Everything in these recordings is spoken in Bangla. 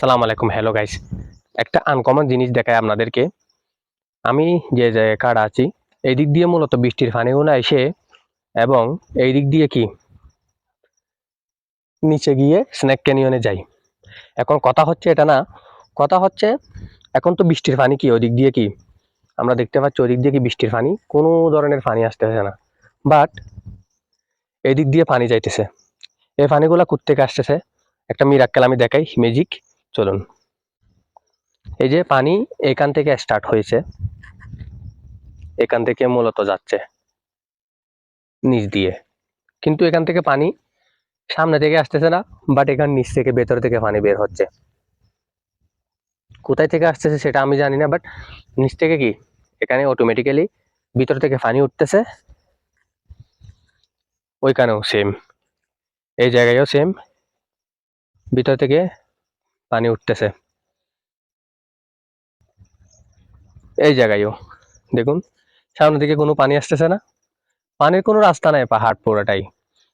সালাম আলাইকুম হ্যালো গাইস একটা আনকমন জিনিস দেখায় আপনাদেরকে। আমি যে জায়গায় আছি, এই দিক দিয়ে মূলত বৃষ্টির পানিগুলো এসে, এবং এই দিক দিয়ে কি? নিচে গিয়ে স্ন্যাক ক্যানিয়নে যাই। এখন কথা হচ্ছে এটা না, কথা হচ্ছে এখন তো বৃষ্টির পানি কি ওই দিক দিয়ে কি? আমরা দেখতে পাচ্ছি ওই দিক দিয়ে কি বৃষ্টির পানি? কোনো ধরনের পানি আসতেছে না। বাট এই দিক দিয়ে পানি যাইতেছে। এই পানিগুলা কোত্থেকে আসতেছে? একটা মিরাক্কেল আমি দেখাই ম্যাজিক চলুন। এই যে পানি এখান থেকে স্টার্ট হয়েছে। এখান থেকে মূলত যাচ্ছে নিচ দিয়ে। কিন্তু এখান থেকে পানি সামনে থেকে আসতেছে না বাট এখান নিচ থেকে ভেতর থেকে পানি বের হচ্ছে। কোথায় থেকে আসতেছে সেটা আমি জানি না বাট নিচ থেকে কি? এখানে অটোমেটিক্যালি ভিতর থেকে পানি উঠতেছে। ওইখানেও সেম এই জায়গায়ও সেম ভিতর থেকে পানি উঠতেছে। এই জায়গায়ও, দেখুন সামনে দিকে কোনো পানি আসতেছে না। পানির কোনো রাস্তা নাই পাহাড় পুরোটাই,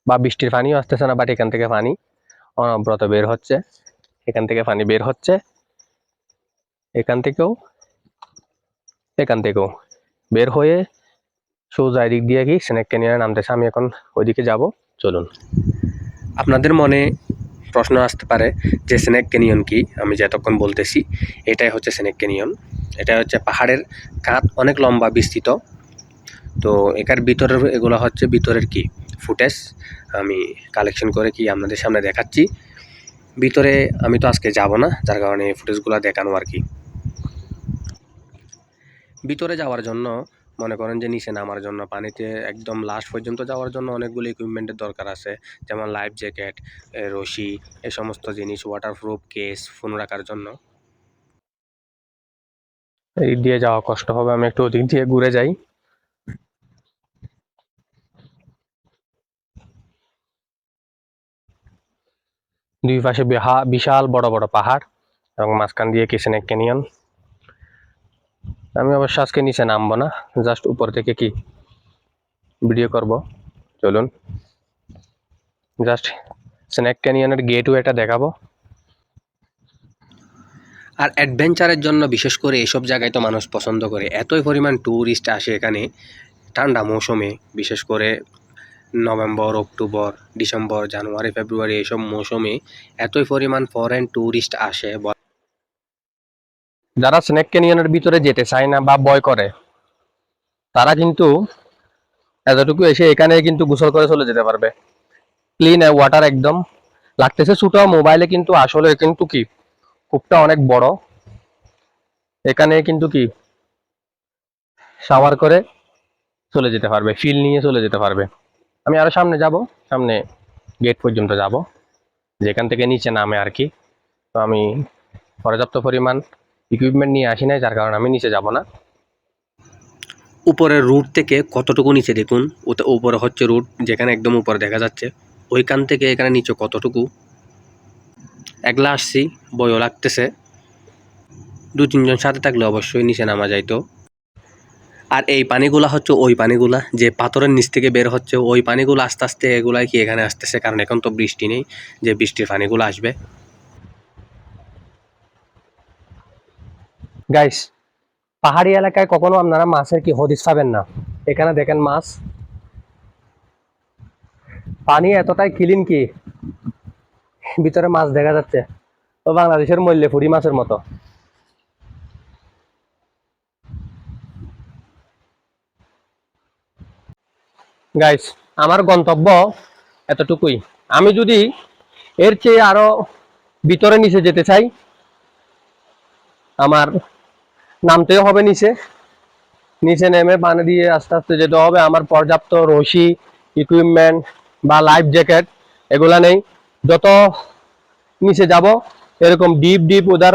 বা বৃষ্টির পানিও আসতেছে না, বাট এখান থেকে পানি অনবরত বের হচ্ছে। এখান থেকে পানি বের হচ্ছে। এখান থেকেও এখান থেকেও বের হয়ে সোজা এদিক দিয়ে কি স্নেক ক্যানিয়নে নামতেছে। আমি এখন ওইদিকে যাব, চলুন। আপনাদের মনে প্রশ্ন আসতে পারে যে স্নেক ক্যানিয়ন কি? আমি যতক্ষণ বলতেছি, এটাই হচ্ছে স্নেক ক্যানিয়ন এটা হচ্ছে পাহাড়ের কাঁধ অনেক লম্বা বিস্তৃত। তো এটার ভিতরের এগুলো হচ্ছে ভিতরের কি? ফুটেজ। আমি কালেকশন করে কি আপনাদের সামনে দেখাচ্ছি। ভিতরে আমি তো আজকে যাব না, যার কারণে এই ফুটেজগুলো দেখানো আর কি। ভিতরে যাওয়ার জন্য মনে করেন যে নিচে নামার জন্য। পানিতে একদম লাস্ট পর্যন্ত যাওয়ার জন্য অনেকগুলো ইকুইপমেন্টের দরকার আছে। যেমন লাইফ জ্যাকেট রশি, এ সমস্ত জিনিস ওয়াটারপ্রুফ কেস ফোন রাখার জন্য। এই দিয়ে যাওয়া কষ্ট হবে, আমি একটু ওদিক দিয়ে ঘুরে যাই। দুই পাশে বিশাল বড় বড় পাহাড় এবং মাঝখান দিয়ে কিসেন ক্যানিয়ন আমি অবশ্য আজকে নিচে নামবো না জাস্ট উপর থেকে কি ভিডিও করব, চলুন। জাস্ট স্ন্যাক ক্যানিয়নের গেটওয়েটা দেখাবো। আর অ্যাডভেঞ্চারের জন্য বিশেষ করে এসব জায়গায় তো মানুষ পছন্দ করে। এতই পরিমাণ ট্যুরিস্ট আসে এখানে, ঠান্ডা মৌসুমে, বিশেষ করে November, October, December, January, February, এসব মৌসুমে এতই পরিমাণ ফরেন ট্যুরিস্ট আসে। যারা স্নেক ক্যানিয়নের ভিতরে যেতে চায় না বা ভয় করে, তারা কিন্তু এতটুকু এসে এখানে কিন্তু গোসল করে চলে যেতে পারবে। ক্লিন ওয়াটার একদম। লাগতেছে ছোট মোবাইলে কিন্তু আসলে কিন্তু কি, কূপটা অনেক বড়। এখানে কিন্তু কি শাওয়ার করে চলে যেতে পারবে ফিল নিয়ে চলে যেতে পারবে। আমি আরও সামনে যাব, সামনে গেট পর্যন্ত যাব। যেখান থেকে নিচে নামে আর কি। তো আমি পর্যাপ্ত পরিমাণ ইকুইপমেন্ট নিয়ে আসি নাই, যার কারণে আমি নিচে যাব না। উপরের রুট থেকে কতটুকু নিচে দেখুন, ওতে উপরে হচ্ছে রুট যেখানে একদম উপরে দেখা যাচ্ছে। ওইখান থেকে এখানে নিচে কতটুকু? একলা আসছি, বইও লাগতেছে। দু তিনজন সাথে থাকলে অবশ্যই নিচে নামা যাইতো। আর এই পানিগুলা হচ্ছে ওই পানিগুলা, যে পাথরের নিচ থেকে বের হচ্ছে, ওই পানিগুলো আস্তে আস্তে এগুলাই কি এখানে আসতেছে, কারণ এখন তো বৃষ্টি নেই, যে বৃষ্টির পানিগুলো আসবে। গাইস পাহাড়ি এলাকায় কখনো আপনারা মাছের কি হদিস পাবেন না। এখানে দেখেন মাছ। পানি এতটাই ক্লিন কি, ভিতরে মাছ দেখা যাচ্ছে। তো বাংলাদেশের মূল্যে ফুরি মাছের মতো। গাইস আমার গন্তব্য এতটুকুই। আমি যদি এর চেয়ে আরও ভিতরে নিচে যেতে চাই, আমার নামতেও হবে নিচে। নিচে নেমে পানি দিয়ে আস্তে আস্তে যেতে হবে। আমার পর্যাপ্ত রশি ইকুইপমেন্ট বা লাইফ জ্যাকেট এগুলা নেই। যত নিচে যাব, এরকম ডিপ ডিপ উদার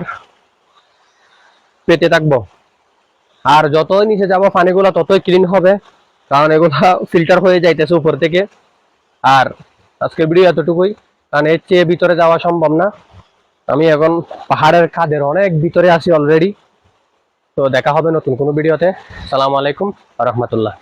পেতে থাকব। আর যতই নিচে যাব, পানিগুলো ততই ক্লিন হবে, কারণ এগুলা ফিল্টার হয়ে যাইতেছে উপর থেকে। আর আজকের ভিডিও এতটুকুই, কারণ এর চেয়ে ভিতরে যাওয়া সম্ভব না। আমি এখন পাহাড়ের কাদের অনেক ভিতরে আছি অলরেডি তো দেখা হবে নতুন কোনো ভিডিওতে। সালাম আলাইকুম রহমতুল্লাহ।